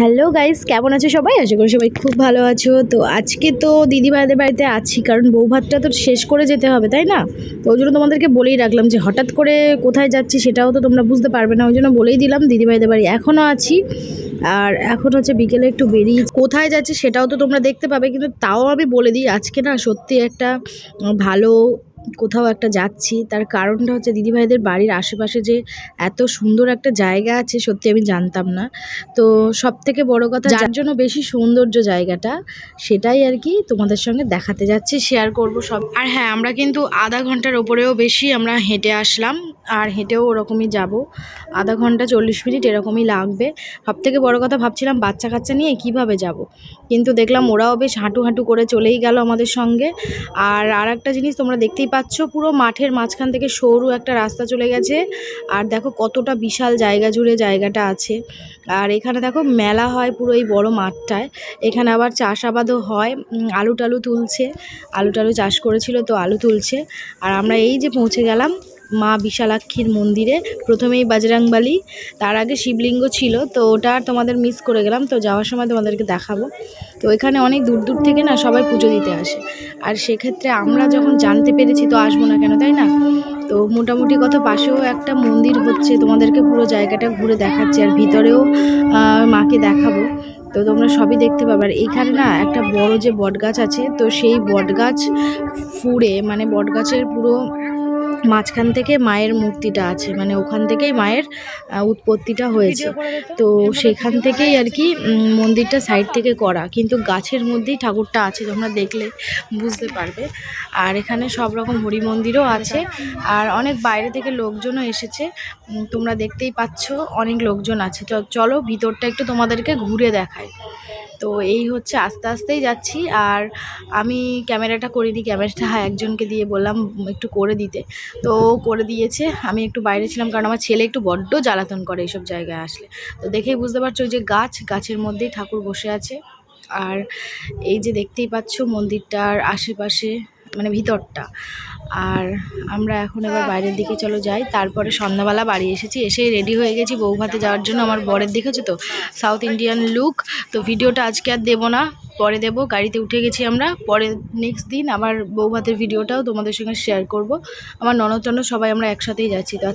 Hello guys, কেমন আছো সবাই? আশা করি সবাই খুব ভালো আছো। তো আজকে তো দিদিভাইদের বাড়িতে আছি, কারণ বউ ভাতটা তো শেষ করে যেতে হবে, তাই না? তো ওই জন্য তোমাদেরকে বলেই রাখলাম যে হঠাৎ করে কোথায় যাচ্ছি সেটাও তো তোমরা বুঝতে পারবে না, ওই জন্য বলেই দিলাম দিদিভাইদের বাড়ি। এখনও আছি, আর এখন হচ্ছে বিকেলে একটু বেরিয়ে কোথায় যাচ্ছি সেটাও তো তোমরা দেখতে পাবে, কিন্তু তাও আমি বলে দিই, আজকে না সত্যি একটা ভালো কোথাও একটা যাচ্ছি, তার কারণটা হচ্ছে দিদিভাইদের বাড়ির আশেপাশে যে এত সুন্দর একটা জায়গা আছে সত্যি আমি জানতাম না। তো সব থেকে বড় কথা যার জন্য বেশি সৌন্দর্য জায়গাটা, সেটাই আর কি তোমাদের সঙ্গে দেখাতে যাচ্ছি শেয়ার করব সব। আর হ্যাঁ আমরা কিন্তু আধা ঘণ্টার ওপরেও বেশি আমরা হেঁটে আসলাম। আর হেঁটেও ওরকমই যাব। আধা ঘণ্টা চল্লিশ মিনিট এরকমই লাগবে। সব থেকে বড় কথা ভাবছিলাম বাচ্চা কাচ্চা নিয়ে কীভাবে যাব। কিন্তু দেখলাম ওরাও বেশ হাঁটু হাঁটু করে চলেই গেল আমাদের সঙ্গে। আর আর একটা জিনিস তোমরা দেখতেই পাচ্ছ, পুরো মাঠের মাঝখান থেকে সরু একটা রাস্তা চলে গেছে। আর দেখো কতটা বিশাল জায়গা জুড়ে জায়গাটা আছে। আর এখানে দেখো মেলা হয় পুরো এই বড় মাঠটায়। এখানে আবার চাষাবাদও হয়। আলু টালু তুলছে। আলু টালু চাষ করেছিল তো আলু তুলছে। আর আমরা এই যে পৌঁছে গেলাম মা বিশালাক্ষীর মন্দিরে, প্রথমেই বাজরাংবালি তার আগে শিবলিঙ্গ ছিল, তো ওটা আর তোমাদের মিস করে গেলাম, তো যাওয়ার সময় তোমাদেরকে দেখাবো। তো এখানে অনেক দূর দূর থেকে না সবাই পুজো দিতে আসে। আর সেক্ষেত্রে আমরা যখন জানতে পেরেছি, তো আসব না কেন, তাই না? তো মোটামুটি কথা, পাশেও একটা মন্দির হচ্ছে, তোমাদেরকে পুরো জায়গাটা ঘুরে দেখাচ্ছি, আর ভিতরেও মাকে দেখাবো। তো তোমরা সবই দেখতে পাবে। আর এখানে না একটা বড় যে বটগাছ আছে, তো সেই বটগাছ ফুঁড়ে মানে বটগাছের পুরো মাঝখান থেকে মায়ের মূর্তিটা আছে মানে ওখান থেকেই মায়ের উৎপত্তিটা হয়েছে। তো সেখান থেকেই আর কি মন্দিরটা সাইড থেকে করা। কিন্তু গাছের মধ্যেই ঠাকুরটা আছে, তোমরা দেখলে বুঝতে পারবে। আর এখানে সব রকম হরি মন্দিরও আছে। আর অনেক বাইরে থেকে লোকজনও এসেছে। তোমরা দেখতেই পাচ্ছ, অনেক লোকজন আছে। চলো ভিতরটা একটু তোমাদেরকে ঘুরে দেখায় তো এই হচ্ছে আস্তে আস্তেই যাচ্ছি। আর আমি ক্যামেরাটা করে দিই ক্যামেরাটা একজনকে দিয়ে বললাম একটু করে দিতে। তো করে দিয়েছে। আমি একটু বাইরে ছিলাম কারণ আমার ছেলে একটু বড্ড জ্বালাতন করে এইসব জায়গায় আসলে। তো দেখেই বুঝতে পারছ যে গাছ, গাছের মধ্যেই ঠাকুর বসে আছে। আর এই যে দেখতেই পাচ্ছ মন্দিরটার আশেপাশে মানে ভিতরটা। আর আমরা এখন এবার বাইরের দিকে চলো যাই। তারপরে সন্ধ্যাবেলা বাড়ি এসেছি, এসেই রেডি হয়ে গেছি বৌভাতে যাওয়ার জন্য। আমার বরের দেখেছ তো? সাউথ ইন্ডিয়ান লুক তো ভিডিওটা আজকে আর দেবো না। পরে দেব, গাড়িতে উঠে গেছি আমরা। পরে নেক্সট দিন আবার বৌভাতের ভিডিওটাও তোমাদের সঙ্গে শেয়ার করব। আমার ননদ সবাই আমরা একসাথেই যাচ্ছি। তো